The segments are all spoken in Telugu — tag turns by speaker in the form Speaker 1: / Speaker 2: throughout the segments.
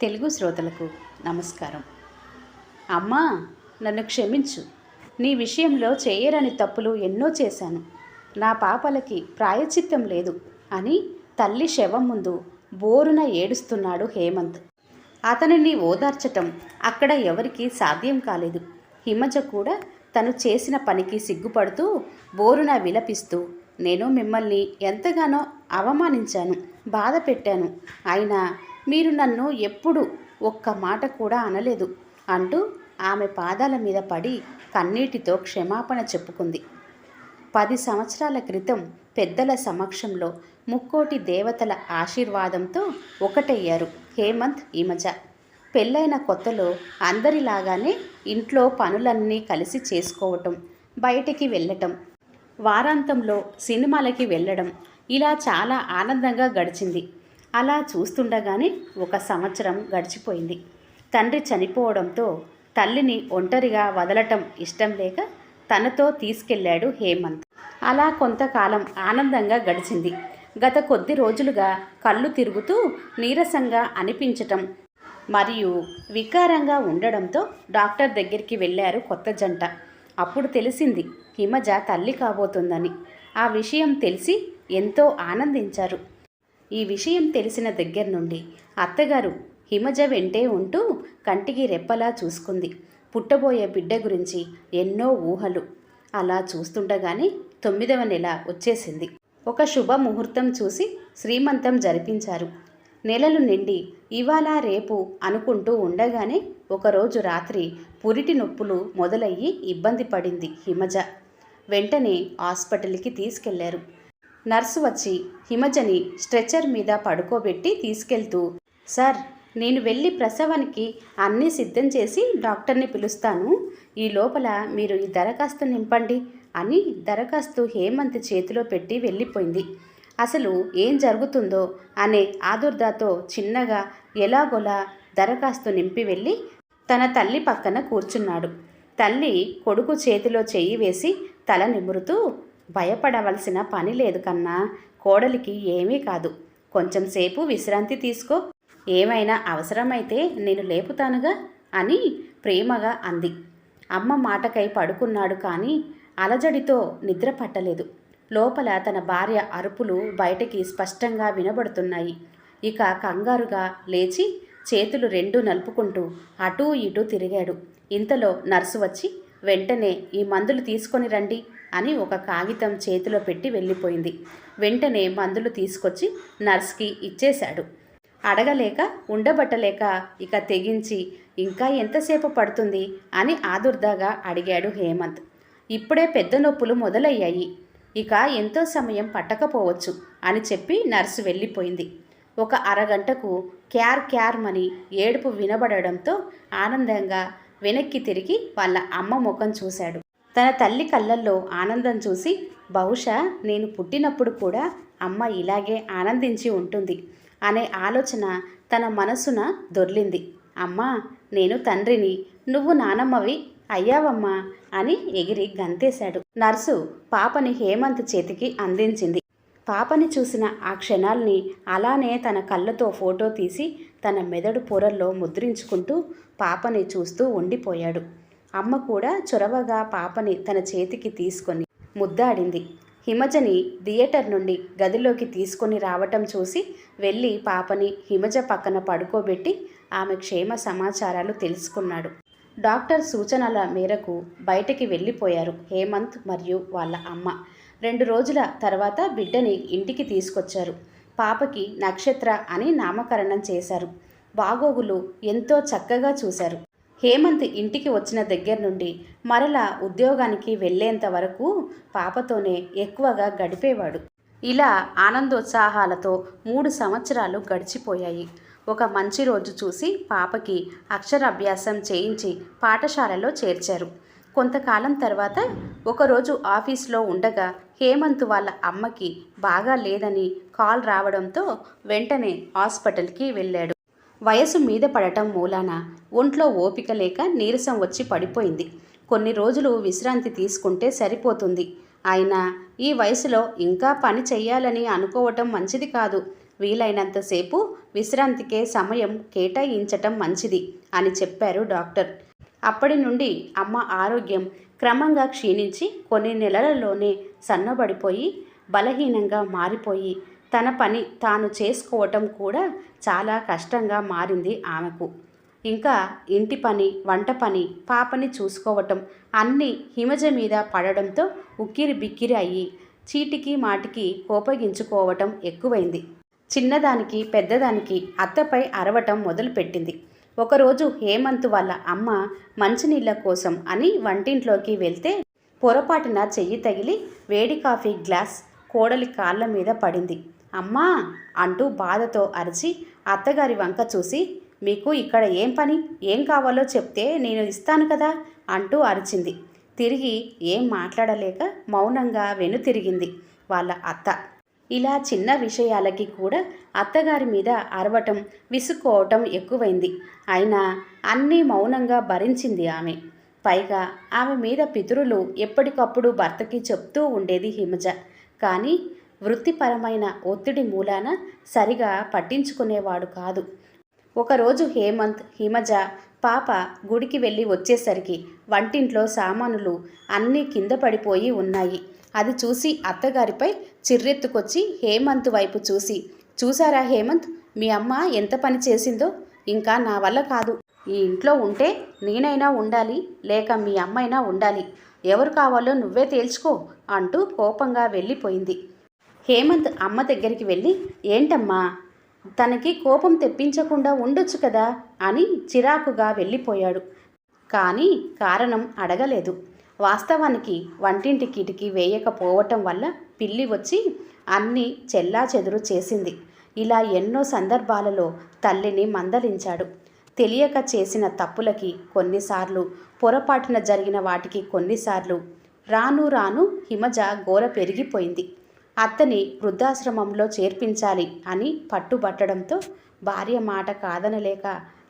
Speaker 1: తెలుగు శ్రోతలకు నమస్కారం. అమ్మా నన్ను క్షమించు. నీ విషయంలో చేయరని తప్పులు ఎన్నో చేశాను. నా పాపలకి ప్రాయచిత్తం లేదు అని తల్లి శవం ముందు బోరున ఏడుస్తున్నాడు హేమంత్. అతనిని ఓదార్చటం అక్కడ ఎవరికీ సాధ్యం కాలేదు. హిమజ కూడా తను చేసిన పనికి సిగ్గుపడుతూ బోరున విలపిస్తూ నేను మిమ్మల్ని ఎంతగానో అవమానించాను బాధ పెట్టాను అయినా మీరు నన్ను ఎప్పుడు ఒక్క మాట కూడా అనలేదు అంటూ ఆమె పాదాల మీద పడి కన్నీటితో క్షమాపణ చెప్పుకుంది. పది సంవత్సరాల క్రితం పెద్దల సమక్షంలో ముక్కోటి దేవతల ఆశీర్వాదంతో ఒకటయ్యారు హేమంత్ ఇమజ పెళ్ళైన కొత్తలో అందరిలాగానే ఇంట్లో పనులన్నీ కలిసి చేసుకోవటం బయటికి వెళ్ళటం వారాంతంలో సినిమాలకి వెళ్ళడం ఇలా చాలా ఆనందంగా గడిచింది. అలా చూస్తుండగానే ఒక సంవత్సరం గడిచిపోయింది. తండ్రి చనిపోవడంతో తల్లిని ఒంటరిగా వదలటం ఇష్టం లేక తనతో తీసుకెళ్ళాడు హేమంత్. అలా కొంతకాలం ఆనందంగా గడిచింది. గత కొద్ది రోజులుగా కళ్ళు తిరుగుతూ నీరసంగా అనిపించటం మరియు వికారంగా ఉండడంతో డాక్టర్ దగ్గరికి వెళ్ళారు కొత్త జంట. అప్పుడు తెలిసింది హిమజ తల్లి కాబోతుందని. ఆ విషయం తెలిసి ఎంతో ఆనందించారు. ఈ విషయం తెలిసిన దగ్గర నుండి అత్తగారు హిమజ వెంటే ఉంటూ కంటికి రెప్పలా చూసుకుంది. పుట్టబోయే బిడ్డ గురించి ఎన్నో ఊహలు. అలా చూస్తుండగానే తొమ్మిదవ నెల వచ్చేసింది. ఒక శుభ ముహూర్తం చూసి శ్రీమంతం జరిపించారు. నెలలు నిండి ఇవాళ రేపు అనుకుంటూ ఉండగానే ఒకరోజు రాత్రి పురిటి నొప్పులు మొదలయ్యి ఇబ్బంది పడింది హిమజ. వెంటనే హాస్పిటల్కి తీసుకెళ్ళారు. నర్సు వచ్చి హిమజని స్ట్రెచర్ మీద పడుకోబెట్టి తీసుకెళ్తూ సార్ నేను వెళ్ళి ప్రసవానికి అన్నీ సిద్ధం చేసి డాక్టర్ని పిలుస్తాను. ఈ లోపల మీరు ఈ దరఖాస్తు నింపండి అని దరఖాస్తు హేమంత్ చేతిలో పెట్టి వెళ్ళిపోయింది. అసలు ఏం జరుగుతుందో అనే ఆదుర్దాతో చిన్నగా ఎలాగోలా దరఖాస్తు నింపి వెళ్ళి తన తల్లి పక్కన కూర్చున్నాడు. తల్లి కొడుకు చేతిలో చెయ్యి వేసి తల నిమురుతూ భయపడవలసిన పని లేదు కన్నా కోడలికి ఏమీ కాదు. కొంచెం సేపు విశ్రాంతి తీసుకో. ఏమైనా అవసరమైతే నేను లేపుతానుగా అని ప్రేమగా అంది. అమ్మ మాటకై పడుకున్నాడు కానీ అలజడితో నిద్ర పట్టలేదు. లోపల తన భార్య అరుపులు బయటకి స్పష్టంగా వినబడుతున్నాయి. ఇక కంగారుగా లేచి చేతులు రెండు నలుపుకుంటూ అటూ ఇటూ తిరిగాడు. ఇంతలో నర్సు వచ్చి వెంటనే ఈ మందులు తీసుకొని రండి. అని ఒక కాగితం చేతిలో పెట్టి వెళ్ళిపోయింది. వెంటనే మందులు తీసుకొచ్చి నర్స్కి ఇచ్చేశాడు. అడగలేక ఉండబట్టలేక ఇక తెగించి ఇంకా ఎంతసేపు పడుతుంది? అని ఆదుర్దాగా అడిగాడు హేమంత్. ఇప్పుడే పెద్ద నొప్పులు మొదలయ్యాయి. ఇక ఎంతో సమయం పట్టకపోవచ్చు అని చెప్పి నర్సు వెళ్ళిపోయింది. ఒక అరగంటకు క్యార్ క్యార్ మని ఏడుపు వినబడడంతో ఆనందంగా వెనక్కి తిరిగి వాళ్ళ అమ్మ ముఖం చూశాడు. తన తల్లి కళ్ళల్లో ఆనందం చూసి బహుశా నేను పుట్టినప్పుడు కూడా అమ్మ ఇలాగే ఆనందించి ఉంటుంది అనే ఆలోచన తన మనసున దొర్లింది. అమ్మా నేను తండ్రిని నువ్వు నానమ్మవి అయ్యావమ్మా అని ఎగిరి గంతేశాడు. నర్సు పాపని హేమంత్ చేతికి అందించింది. పాపని చూసిన ఆ క్షణాల్ని అలానే తన కళ్ళతో ఫోటో తీసి తన మెదడు పొరల్లో ముద్రించుకుంటూ పాపని చూస్తూ ఉండిపోయాడు. అమ్మ కూడా చొరవగా పాపని తన చేతికి తీసుకొని ముద్దాడింది. హిమజని థియేటర్ నుండి గదిలోకి తీసుకొని రావటం చూసి వెళ్ళి పాపని హిమజ పక్కన పడుకోబెట్టి ఆమె క్షేమ సమాచారాలు తెలుసుకున్నాడు. డాక్టర్ సూచనల మేరకు బయటికి వెళ్ళిపోయారు హేమంత్ మరియు వాళ్ళ అమ్మ. రెండు రోజుల తర్వాత బిడ్డని ఇంటికి తీసుకొచ్చారు. పాపకి నక్షత్ర అని నామకరణం చేశారు. బాగోగులు ఎంతో చక్కగా చూశారు. హేమంత్ ఇంటికి వచ్చిన దగ్గర నుండి మరలా ఉద్యోగానికి వెళ్ళేంత వరకు పాపతోనే ఎక్కువగా గడిపేవాడు. ఇలా ఆనందోత్సాహాలతో మూడు సంవత్సరాలు గడిచిపోయాయి. ఒక మంచి రోజు చూసి పాపకి అక్షరాభ్యాసం చేయించి పాఠశాలలో చేర్చారు. కొంతకాలం తర్వాత ఒకరోజు ఆఫీస్లో ఉండగా హేమంత్ వాళ్ళ అమ్మకి బాగా లేదని కాల్ రావడంతో వెంటనే హాస్పిటల్కి వెళ్ళాడు. వయసు మీద పడటం మూలాన ఒంట్లో ఓపిక లేక నీరసం వచ్చి పడిపోయింది. కొన్ని రోజులు విశ్రాంతి తీసుకుంటే సరిపోతుంది. అయినా ఈ వయసులో ఇంకా పని చెయ్యాలని అనుకోవటం మంచిది కాదు. వీలైనంతసేపు విశ్రాంతికే సమయం కేటాయించటం మంచిది అని చెప్పారు డాక్టర్. అప్పటి నుండి అమ్మ ఆరోగ్యం క్రమంగా క్షీణించి కొన్ని నెలలలోనే సన్నబడిపోయి బలహీనంగా మారిపోయి తన పని తాను చేసుకోవటం కూడా చాలా కష్టంగా మారింది ఆమెకు. ఇంకా ఇంటి పని వంట పని పాపని చూసుకోవటం అన్నీ హిమజ మీద పడడంతో ఉక్కిరి బిక్కిరి అయ్యి చీటికి మాటికి కోపగించుకోవటం ఎక్కువైంది. చిన్నదానికి పెద్దదానికి అత్తపై అరవటం మొదలుపెట్టింది. ఒకరోజు హేమంత్ వాళ్ళ అమ్మ మంచినీళ్ళ కోసం అని వంటింట్లోకి వెళ్తే పొరపాటున చెయ్యి తగిలి వేడి కాఫీ గ్లాస్ కోడలి కాళ్ళ మీద పడింది. అమ్మా అంటూ బాధతో అరిచి అత్తగారి వంక చూసి మీకు ఇక్కడ ఏం పని? ఏం కావాలో చెప్తే నేను ఇస్తాను కదా? అంటూ అరిచింది. తిరిగి ఏం మాట్లాడలేక మౌనంగా వెనుతిరిగింది వాళ్ళ అత్త. ఇలా చిన్న విషయాలకి కూడా అత్తగారి మీద అరవటం విసుక్కోవటం ఎక్కువైంది. అయినా అన్నీ మౌనంగా భరించింది ఆమె. పైగా ఆమె మీద పితరులు ఎప్పటికప్పుడు భర్తకి చెప్తూ ఉండేది హిమజ. కానీ వృత్తిపరమైన ఒత్తిడి మూలాన సరిగా పట్టించుకునేవాడు కాదు. ఒకరోజు హేమంత్ హిమజ పాప గుడికి వెళ్ళి వచ్చేసరికి వంటింట్లో సామానులు అన్నీ కింద పడిపోయి ఉన్నాయి. అది చూసి అత్తగారిపై చిర్రెత్తుకొచ్చి హేమంత్ వైపు చూసి చూసారా హేమంత్? మీ అమ్మ ఎంత పని చేసిందో? ఇంకా నా వల్ల కాదు. ఈ ఇంట్లో ఉంటే నేనైనా ఉండాలి లేక మీ అమ్మైనా ఉండాలి. ఎవరు కావాలో నువ్వే తేల్చుకో అంటూ కోపంగా వెళ్ళిపోయింది. హేమంత్ అమ్మ దగ్గరికి వెళ్ళి ఏంటమ్మా తనకి కోపం తెప్పించకుండా ఉండొచ్చు కదా? అని చిరాకుగా వెళ్ళిపోయాడు. కానీ కారణం అడగలేదు. వాస్తవానికి వంటింటి కిటికీ వేయకపోవటం వల్ల పిల్లి వచ్చి అన్నీ చెల్లా చెదురు చేసింది. ఇలా ఎన్నో సందర్భాలలో తల్లిని మందలించాడు. తెలియక చేసిన తప్పులకి కొన్నిసార్లు పొరపాటున జరిగిన వాటికి కొన్నిసార్లు రాను రాను హిమజ గోర పెరిగిపోయింది. అత్తని వృద్ధాశ్రమంలో చేర్పించాలి అని పట్టుబట్టడంతో భార్య మాట కాదనలేక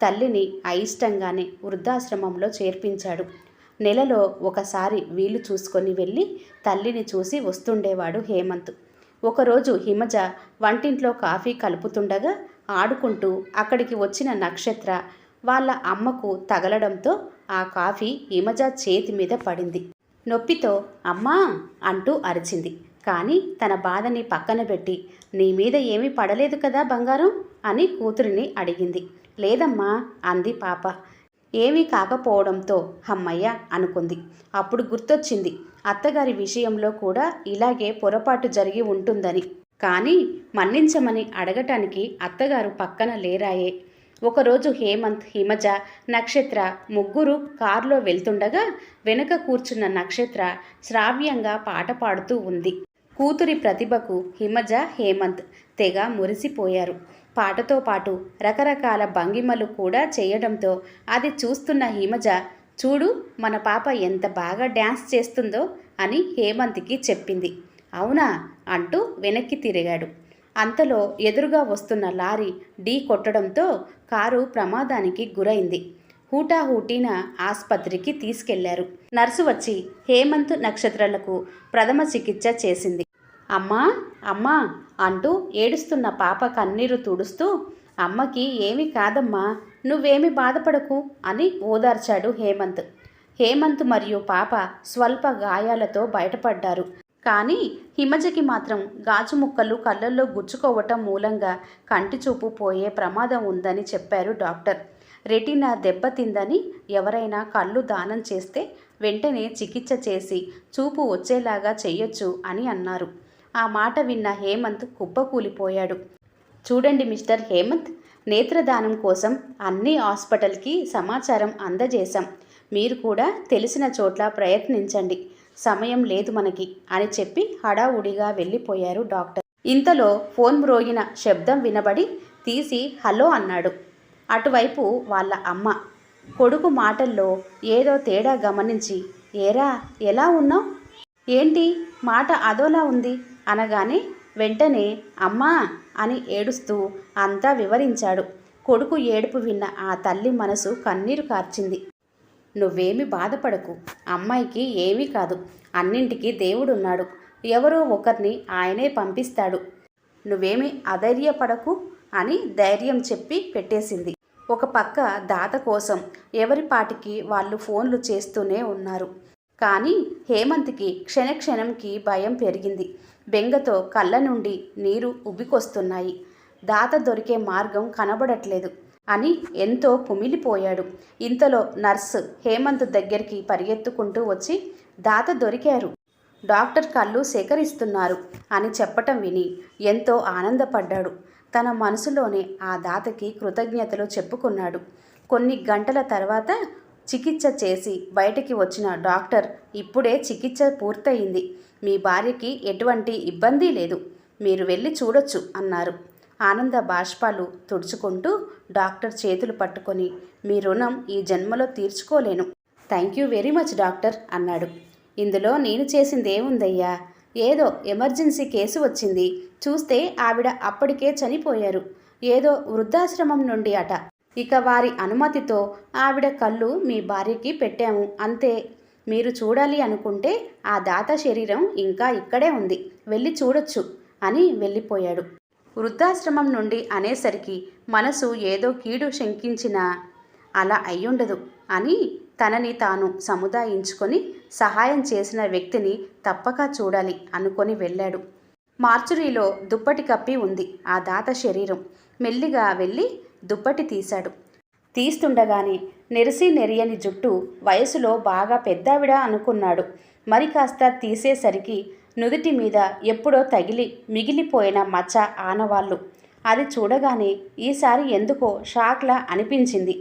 Speaker 1: తల్లిని అయిష్టంగానే వృద్ధాశ్రమంలో చేర్పించాడు. నెలలో ఒకసారి వీలు చూసుకొని వెళ్ళి తల్లిని చూసి వస్తుండేవాడు హేమంత్. ఒకరోజు హిమజ వంటింట్లో కాఫీ కలుపుతుండగా ఆడుకుంటూ అక్కడికి వచ్చిన నక్షత్ర వాళ్ళ అమ్మకు తగలడంతో ఆ కాఫీ హిమజ చేతి మీద పడింది. నొప్పితో అమ్మా అంటూ అరిచింది. కానీ తన బాధని పక్కన పెట్టి నీ మీద ఏమీ పడలేదు కదా బంగారం అని కూతురిని అడిగింది. లేదమ్మా అంది పాప. ఏమీ కాకపోవడంతో హమ్మయ్య అనుకుంది. అప్పుడు గుర్తొచ్చింది. అత్తగారి విషయంలో కూడా ఇలాగే పొరపాటు జరిగి ఉంటుందని. కానీ మన్నించమని అడగటానికి అత్తగారు పక్కన లేరాయే. ఒకరోజు హేమంత్ హిమజ నక్షత్ర ముగ్గురు కారులో వెళ్తుండగా వెనుక కూర్చున్న నక్షత్ర శ్రావ్యంగా పాట పాడుతూ ఉంది. కూతురి ప్రతిభకు హిమజ హేమంత్ తెగ మురిసిపోయారు. పాటతో పాటు రకరకాల భంగిమలు కూడా చేయడంతో అది చూస్తున్న హిమజ చూడు మన పాప ఎంత బాగా డ్యాన్స్ చేస్తుందో అని హేమంత్కి చెప్పింది. అవునా? అంటూ వెనక్కి తిరిగాడు. అంతలో ఎదురుగా వస్తున్న లారీ ఢీ కొట్టడంతో కారు ప్రమాదానికి గురైంది. హూటాహూటీన ఆసుపత్రికి తీసుకెళ్ళారు. నర్సు వచ్చి హేమంత్ నక్షత్రాలకు ప్రథమ చికిత్స చేసింది. అమ్మా అమ్మా అంటూ ఏడుస్తున్న పాప కన్నీరు తుడుస్తూ అమ్మకి ఏమీ కాదమ్మా నువ్వేమి బాధపడకు అని ఓదార్చాడు హేమంత్. హేమంత్ మరియు పాప స్వల్ప గాయాలతో బయటపడ్డారు. కానీ హిమజకి మాత్రం గాజు ముక్కలు కళ్ళల్లో గుచ్చుకోవటం మూలంగా కంటి చూపు పోయే ప్రమాదం ఉందని చెప్పారు డాక్టర్. రెటీనా దెబ్బతిందని ఎవరైనా కళ్ళు దానం చేస్తే వెంటనే చికిత్స చేసి చూపు వచ్చేలాగా చేయొచ్చు అని అన్నారు. ఆ మాట విన్న హేమంత్ కుప్పకూలిపోయాడు. చూడండి మిస్టర్ హేమంత్ నేత్రదానం కోసం అన్ని హాస్పిటల్కి సమాచారం అందజేశాం. మీరు కూడా తెలిసిన చోట్ల ప్రయత్నించండి. సమయం లేదు మనకి అని చెప్పి హడావుడిగా వెళ్ళిపోయారు డాక్టర్. ఇంతలో ఫోన్ మ్రోగిన శబ్దం వినబడి తీసి హలో అన్నాడు. అటువైపు వాళ్ళ అమ్మ. కొడుకు మాటల్లో ఏదో తేడా గమనించి ఏరా ఎలా ఉన్నావు? ఏంటి? మాట అదోలా ఉంది. అనగానే వెంటనే అమ్మా అని ఏడుస్తూ అంతా వివరించాడు. కొడుకు ఏడుపు విన్న ఆ తల్లి మనసు కన్నీరు కార్చింది. నువ్వేమి బాధపడకు. అమ్మాయికి ఏమీ కాదు. అన్నింటికీ దేవుడున్నాడు. ఎవరో ఒకరిని ఆయనే పంపిస్తాడు. నువ్వేమి అధైర్యపడకు అని ధైర్యం చెప్పి పెట్టేసింది. ఒక పక్క దాత కోసం ఎవరిపాటికి వాళ్ళు ఫోన్లు చేస్తూనే ఉన్నారు. కానీ హేమంత్కి క్షణక్షణంకి భయం పెరిగింది. బెంగతో కళ్ళ నుండి నీరు ఉబ్బికొస్తున్నాయి. దాత దొరికే మార్గం కనబడట్లేదు. అని ఎంతో కుమిలిపోయాడు. ఇంతలో నర్సు హేమంత్ దగ్గరికి పరిగెత్తుకుంటూ వచ్చి దాత దొరికారు. డాక్టర్ కళ్ళు సేకరిస్తున్నారు అని చెప్పటం విని ఎంతో ఆనందపడ్డాడు. తన మనసులోనే ఆ దాతకి కృతజ్ఞతలు చెప్పుకున్నాడు. కొన్ని గంటల తర్వాత చికిత్స చేసి బయటికి వచ్చిన డాక్టర్ ఇప్పుడే చికిత్స పూర్తయింది. మీ భార్యకి ఎటువంటి ఇబ్బంది లేదు. మీరు వెళ్ళి చూడొచ్చు అన్నారు. ఆనంద బాష్పాలు తుడుచుకుంటూ డాక్టర్ చేతులు పట్టుకొని మీ రుణం ఈ జన్మలో తీర్చుకోలేను. Thank you very much doctor అన్నాడు. ఇందులో నేను చేసింది ఏముందయ్యా? ఏదో ఎమర్జెన్సీ కేసు వచ్చింది. చూస్తే ఆవిడ అప్పటికే చనిపోయారు. ఏదో వృద్ధాశ్రమం నుండి అట. ఇక వారి అనుమతితో ఆవిడ కళ్ళు మీ భార్యకి పెట్టాము అంతే. మీరు చూడాలి అనుకుంటే ఆ దాత శరీరం ఇంకా ఇక్కడే ఉంది వెళ్ళి చూడొచ్చు అని వెళ్ళిపోయాడు. వృద్ధాశ్రమం నుండి అనేసరికి మనసు ఏదో కీడు శంకించినా అలా అయ్యుండదు అని తనని తాను సముదాయించుకొని సహాయం చేసిన వ్యక్తిని తప్పక చూడాలి అనుకొని వెళ్ళాడు. మార్చురీలో దుప్పటి కప్పి ఉంది ఆ దాత శరీరం. మెల్లిగా వెళ్ళి దుప్పటి తీశాడు. తీస్తుండగానే నెరిసి నెరియని జుట్టు వయసులో బాగా పెద్దావిడ అనుకున్నాడు. మరి కాస్త తీసేసరికి నుదుటి మీద ఎప్పుడో తగిలి మిగిలిపోయిన మచ్చ ఆనవాళ్ళు అది చూడగానే ఈసారి ఎందుకో షాక్లా అనిపించింది.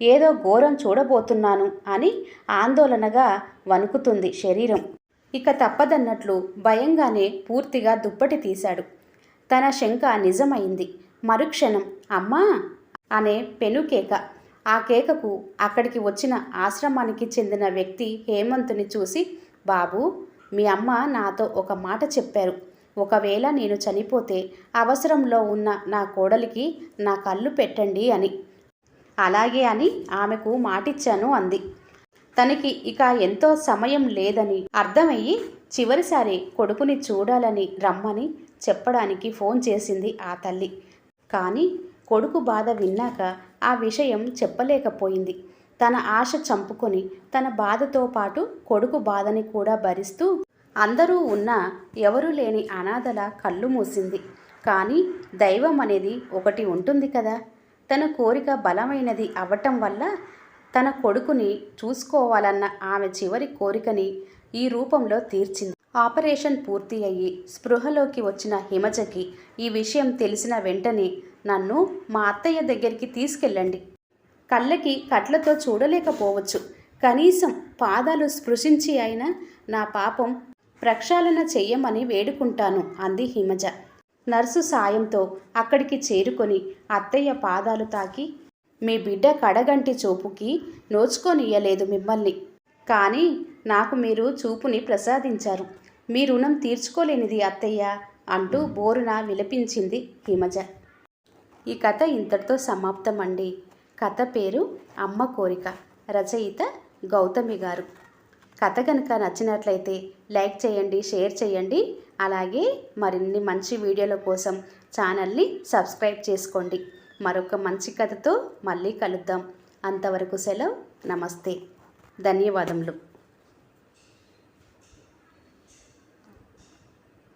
Speaker 1: ఏదో ఘోరం చూడబోతున్నాను అని ఆందోళనగా వణుకుతుంది శరీరం. ఇక తప్పదన్నట్లు భయంగానే పూర్తిగా దుప్పటి తీశాడు. తన శంక నిజమైంది. మరుక్షణం అమ్మా! అనే పెను కేక. ఆ కేకకు అక్కడికి వచ్చిన ఆశ్రమానికి చెందిన వ్యక్తి హేమంతుని చూసి బాబు మీ అమ్మ నాతో ఒక మాట చెప్పారు. ఒకవేళ నేను చనిపోతే అవసరంలో ఉన్న నా కోడలికి నా కళ్ళు పెట్టండి అని. అలాగే అని ఆమెకు మాటిచ్చాను అంది. తనకి ఇక ఎంతో సమయం లేదని అర్థమయ్యి చివరిసారి కొడుకుని చూడాలని రమ్మని చెప్పడానికి ఫోన్ చేసింది ఆ తల్లి. కానీ కొడుకు బాధ విన్నాక ఆ విషయం చెప్పలేకపోయింది. తన ఆశ చంపుకొని తన బాధతో పాటు కొడుకు బాధని కూడా భరిస్తూ అందరూ ఉన్నా ఎవరూ లేని అనాథల కళ్ళు మూసింది. కానీ దైవం అనేది ఒకటి ఉంటుంది కదా! తన కోరిక బలమైనది అవ్వటం వల్ల తన కొడుకుని చూసుకోవాలన్న ఆమె చివరి కోరికని ఈ రూపంలో తీర్చింది. ఆపరేషన్ పూర్తి అయ్యి స్పృహలోకి వచ్చిన హిమజకి ఈ విషయం తెలిసిన వెంటనే నన్ను మా అత్తయ్య దగ్గరికి తీసుకెళ్ళండి. కళ్ళకి కట్లతో చూడలేకపోవచ్చు. కనీసం పాదాలు స్పృశించి అయినా నా పాపం ప్రక్షాళన చెయ్యమని వేడుకుంటాను అంది హిమజ. నర్సు సాయంతో అక్కడికి చేరుకొని అత్తయ్య పాదాలు తాకి మీ బిడ్డ కడగంటి చూపుకి నోచుకోనియ్యలేదు మిమ్మల్ని. కానీ నాకు మీరు చూపుని ప్రసాదించారు. మీ రుణం తీర్చుకోలేనిది అత్తయ్య అంటూ బోరున విలపించింది హిమజ. ఈ కథ ఇంతటితో సమాప్తం అండి కథ పేరు అమ్మ కోరిక. రచయిత గౌతమి గారు. కథ కనుక నచ్చినట్లయితే లైక్ చేయండి షేర్ చేయండి. అలాగే మరిన్ని మంచి వీడియోల కోసం ఛానల్ని సబ్స్క్రైబ్ చేసుకోండి. మరొక మంచి కథతో మళ్ళీ కలుద్దాం. అంతవరకు సెలవు. నమస్తే. ధన్యవాదములు.